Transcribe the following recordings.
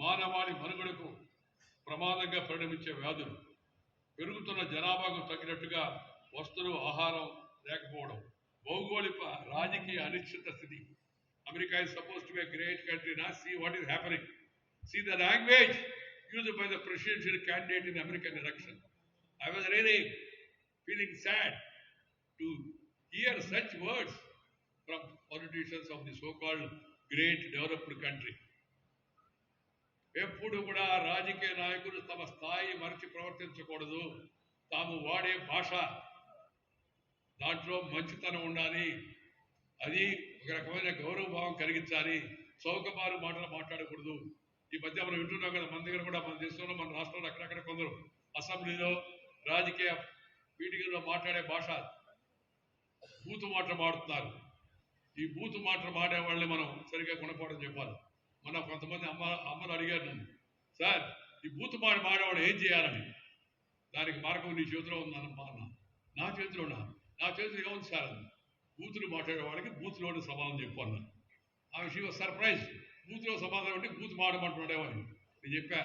మానవాడి మనుగడకు ప్రమాదంగా పరిణమించే వ్యాధులు పెరుగుతున్న జనాభాకు తగ్గినట్టుగా వస్తువులు ఆహారం లేకపోవడం భౌగోళిక రాజకీయ అనిశ్చిత స్థితి. America is supposed to be great country నా see what is happening see the language use by the presidential candidate in American election I was raining feeling sad to hear such words from politicians of the so called great developed country ఎప్పుడు కూడా రాజకీయ నాయకులు తమ స్థాయి మరచి ప్రవర్తించకూడదు. తాము వాడే భాష. దాంట్లో మంచితనం ఉండాలి. అది ఒక రకమైన గౌరవ భావం కలిగించాలి. చౌకబారు మాటలు మాట్లాడకూడదు. ఈ మధ్య మనం వింటున్నాం కదా మన దగ్గర కూడా మన దేశంలో మన రాష్ట్రంలో అక్కడక్కడ కొందరు అసెంబ్లీలో రాజకీయ మీటింగుల్లో మాట్లాడే భాష. బూతు మాటలు మాడుతున్నారు. ఈ బూతు మాటలు మాడే వాళ్ళని మనం సరిగ్గా గుణపాఠం చెప్పాలి. మన కొంతమంది అమ్మ అమ్మలు అడిగారు నన్ను సార్ ఈ బూతు మాట మాడేవాడు ఏం చేయాలని? దానికి మార్గం నీ చేతిలో ఉందన్నమ్మా అన్న నా చేతిలో నా చేతిలో ఏముంది సార్? అన్న బూతులు మాట్లాడేవాడికి బూతులోని సమాధానం చెప్పు అన్న ఆ విషయం సర్ప్రైజ్. బూత్లో సమాధానం అంటే బూత్ మాడమంటున్నాడేవాడిని నేను చెప్పా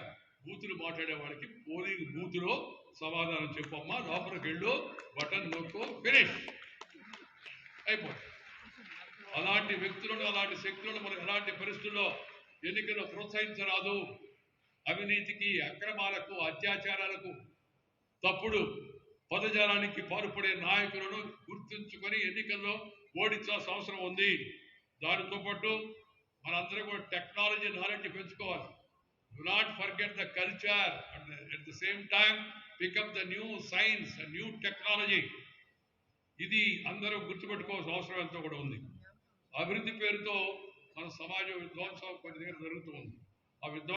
బూతులు మాట్లాడేవాడికి పోలింగ్ బూతులో సమాధానం చెప్పమ్మా లోపలికి వెళ్ళు బటన్ నొక్కు ఫినిష్. అయిపోతుంది అలాంటి వ్యక్తులను అలాంటి శక్తులను మనం ఎలాంటి పరిస్థితుల్లో ఎన్నికల్లో ప్రోత్సహించరాదు. అవినీతికి అక్రమాలకు అత్యాచారాలకు తప్పుడు పదజాలానికి పాల్పడే నాయకులను గుర్తుంచుకొని ఎన్నికల్లో ఓడించాల్సిన అవసరం ఉంది. దానితో పాటు మనందరం కూడా టెక్నాలజీ నాలెడ్జ్ పెంచుకోవాలి. Do not forget the culture and at the same time pick up the new science new technology ఇది అందరూ గుర్తుపెట్టుకోవాల్సిన అవసరం ఎంతో కూడా ఉంది. అభివృద్ధి పేరుతో మన సమాజ విధ్వంసం కొన్ని దగ్గర జరుగుతూ ఉంది. ఆ విధ్వంసం